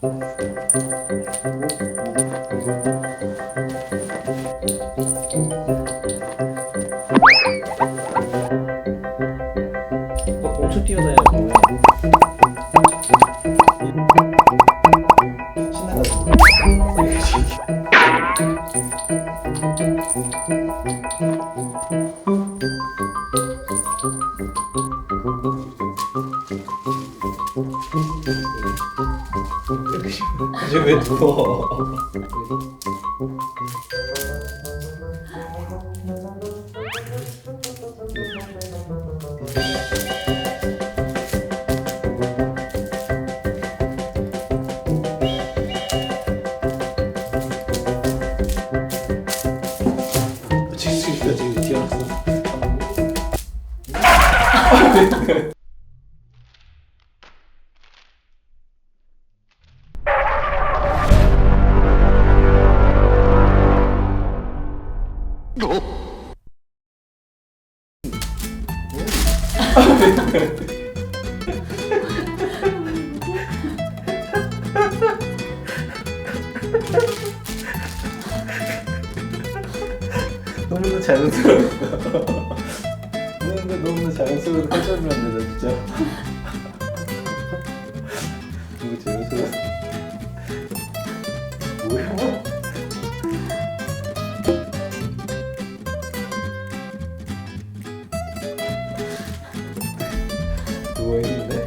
막 엄청 뛰어다녀. 이제 왜 누워? 지금 지금 뛰어났어. 너무나 자연스러워. 너무나 자연스러운 되나 진짜. 누워 있는데.